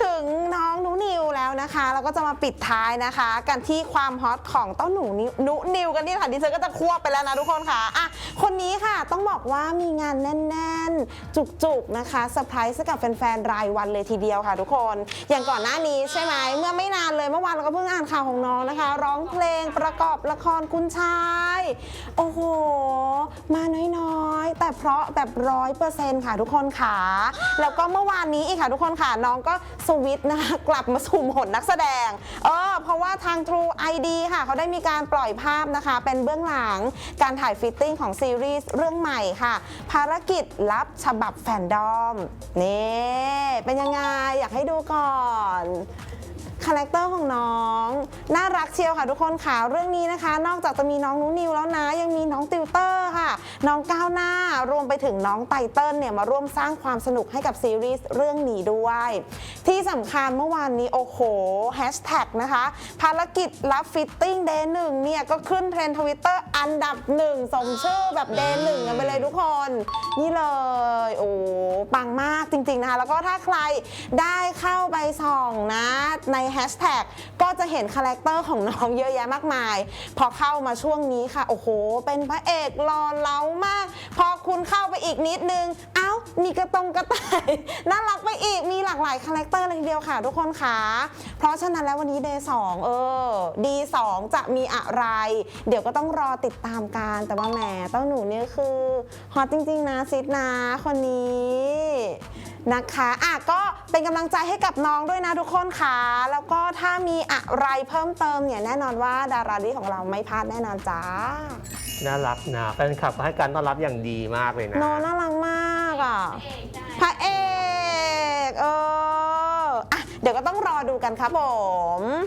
ถึงน้องนุนิวแล้วนะคะ เราก็จะมาปิดท้ายนะคะ กันที่ความฮอตของเต้าหนูนิวนูนิวกันนี่ค่ะดิฉันก็จะควบไปแล้วนะทุกคนค่ะอะ คนนี้ค่ะต้องบอกว่ามีงานแน่น ๆ จุก ๆ นะคะเซอร์ไพรส์กับแฟน ๆ รายวันเลยทีเดียวค่ะทุกคน อย่างก่อนหน้านี้ใช่ไหมเมื่อไม่นานเลยเมื่อวานเราก็เพิ่งอ่านข่าวของน้องนะคะ ร้องเพลงประกอบละครคุณชาย โอ้โห มาน้อยๆ แต่เพราะแบบร้อยเปอร์เซ็นต์ค่ะทุกคนค่ะ แล้วก็เมื่อวานนี้อีกค่ะทุกคนค่ะน้องก็สวิตนะคะกลับมาสู่โหมดนักแสดงเออเพราะว่าทาง True ID ค่ะเขาได้มีการปล่อยภาพนะคะ เป็นเบื้องหลังการถ่ายฟิตติ้งของซีรีส์เรื่องใหม่ค่ะ ภารกิจลับฉบับแฟนดอม นี่ เป็นยังไง อยากให้ดูก่อน คาแรคเตอร์ของน้อง น่ารักเชียวค่ะทุกคนค่ะเรื่องนี้นะคะ นอกจากจะมีน้องนุนิวแล้วนะ ยังมีน้องติวเตอร์ค่ะ น้องก้าวหน้ารวมไปถึงน้องไตเติ้ลเนี่ยมาร่วมสร้างความสนุกให้กับซีรีส์เรื่องนี้ด้วย ที่สำคัญเมื่อวานนี้โอ้โหแฮชแท็กนะคะ ภารกิจรับฟิตติ้งเดย์หนึ่งเนี่ยก็ขึ้นเทรนด์ทวิตเตอร์อันดับหนึ่งสมชื่อแบบเดย์หนึ่งกันไปเลยทุกคน นี่เลยโอ้ปังมากจริงๆนะคะแล้วก็ถ้าใครได้เข้าไปส่องนะในแฮชแท็กก็จะเห็นคาแรคเตอร์ของน้องเยอะแยะมากมาย พอเข้ามาช่วงนี้ค่ะ โอ้โห เป็นพระเอกหล่อเหลามาก พอคุณเข้าไปอีกนิดนึง เอ้า มีกระตรงกระต่ายน่ารักไปอีกมีหลากหลายคาแรคเตอร์เลยทีเดียวค่ะ ทุกคนค่ะ เพราะฉะนั้นแล้ววันนี้เดย์สองเออดีสองจะมีอะไร เดี๋ยวก็ต้องรอติดตามกันแต่ว่าแหมเต้าหนูเนี่ยคือฮอตจริง ๆ นะซิดนะคนนี้ นะคะอะก็เป็นกำลังใจให้กับน้องด้วยนะทุกคนค่ะ แล้วก็ถ้ามีอะไรเพิ่มเติมเนี่ยแน่นอนว่าดาราดีของเราไม่พลาดแน่นอนจ้า น่ารักนะแฟนคลับก็ให้การต้อนรับอย่างดีมากเลยนะโนน่ารักมากอะพระเอกเอออะเดี๋ยวก็ต้องรอดูกันครับผม